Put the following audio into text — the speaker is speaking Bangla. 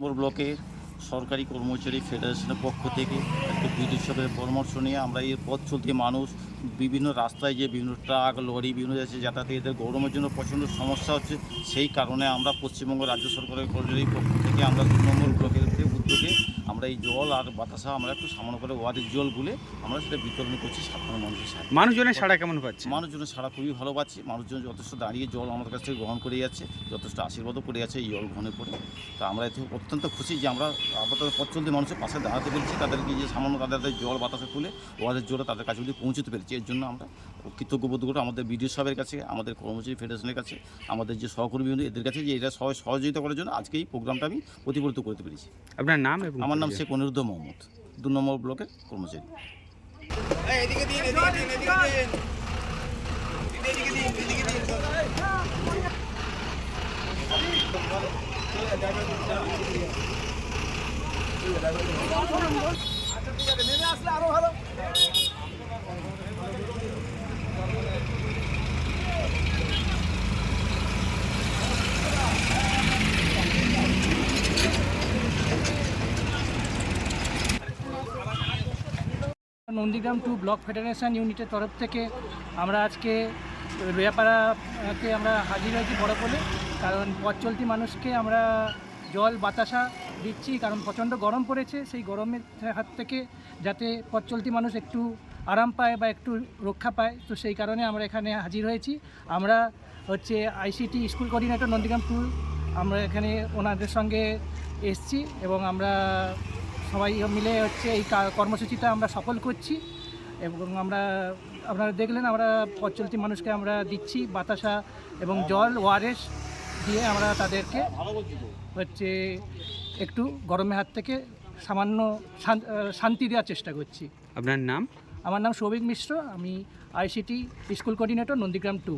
নম্বর ব্লকে সরকারি কর্মচারী ফেডারেশনের পক্ষ থেকে একটা বিদ্যুৎ সবের পরামর্শ নিয়ে আমরা এই পথ চলতে মানুষ বিভিন্ন রাস্তায় যে বিভিন্ন ট্রাক, লরি বিভিন্ন যাচ্ছে যাতায়াতে এদের গরমের জন্য প্রচণ্ড সমস্যা হচ্ছে। সেই কারণে আমরা পশ্চিমবঙ্গ রাজ্য সরকারের কর্মচারী পক্ষ থেকে আমরা দু নম্বর ব্লকের উদ্যোগে আমরা এই জল আর বাতাসা আমরা একটু সামান্য করে ওয়াদের জল গুলে আমরা সেটা বিতরণ করছি সাধারণ মানুষের সাথে। মানুষজনের সাড়া কেমন পাচ্ছে? মানুষজনের সাড়া খুবই ভালো পাচ্ছে। মানুষজন যথেষ্ট দাঁড়িয়ে জল আমাদের কাছ থেকে গ্রহণ করে যাচ্ছে যথেষ্ট আশীর্বাদও করে যাচ্ছে এই জল গ্রহণের পরে। তা আমরা এতে অত্যন্ত খুশি যে আমরা আপাতত পথ চলতি মানুষের পাশে দাঁড়াতে পেরেছি। তাদেরকে যে সামান্য তাদের জল বাতাসে তুলে ওদের জোরে তাদের কাছে অবধি পৌঁছতে পেরেছি। এর জন্য আমরা কৃতজ্ঞ বোধ করি আমাদের বিডিও সাহেবের কাছে আমাদের কর্মচারী ফেডারেশনের কাছে আমাদের যে সহকর্মী বন্ধু এদের কাছে যে এটা সবাই সহযোগিতা করার জন্য আজকে এই প্রোগ্রামটা আমি প্রতিফলিত করতে পেরেছি। আপনার নাম এবং আমার নাম পরিচয়। শেখ অনিরুদ্ধ মোহাম্মদ। দু নম্বর ব্লকের কর্মচারী। নন্দীগ্রাম টু ব্লক ফেডারেশন ইউনিটের তরফ থেকে আমরা আজকে রেয়াপাড়াকে আমরা হাজির হয়েছি বড় করে কারণ পথ চলতি মানুষকে আমরা জল বাতাসা দিচ্ছি, কারণ প্রচণ্ড গরম পড়েছে, সেই গরমের হাত থেকে যাতে পথ চলতি মানুষ একটু আরাম পায় বা একটু রক্ষা পায়, তো সেই কারণে আমরা এখানে হাজির হয়েছি। আমরা হচ্ছে ICT school coordinator Nandigram two, আমরা এখানে ওনাদের সঙ্গে এসছি এবং আমরা সবাই মিলে হচ্ছে এই কর্মসূচিটা আমরা সফল করছি এবং আমরা আপনারা দেখলেন আমরা পথ চলতি মানুষকে আমরা দিচ্ছি বাতাসা এবং জল ওয়ারেস দিয়ে আমরা তাদেরকে হচ্ছে একটু গরমের হাত থেকে সামান্য শান- শান্তি দেওয়ার চেষ্টা করছি। আপনার নাম? আমার নাম সৌভিক মিশ্র আমি ICT school coordinator Nandigram two.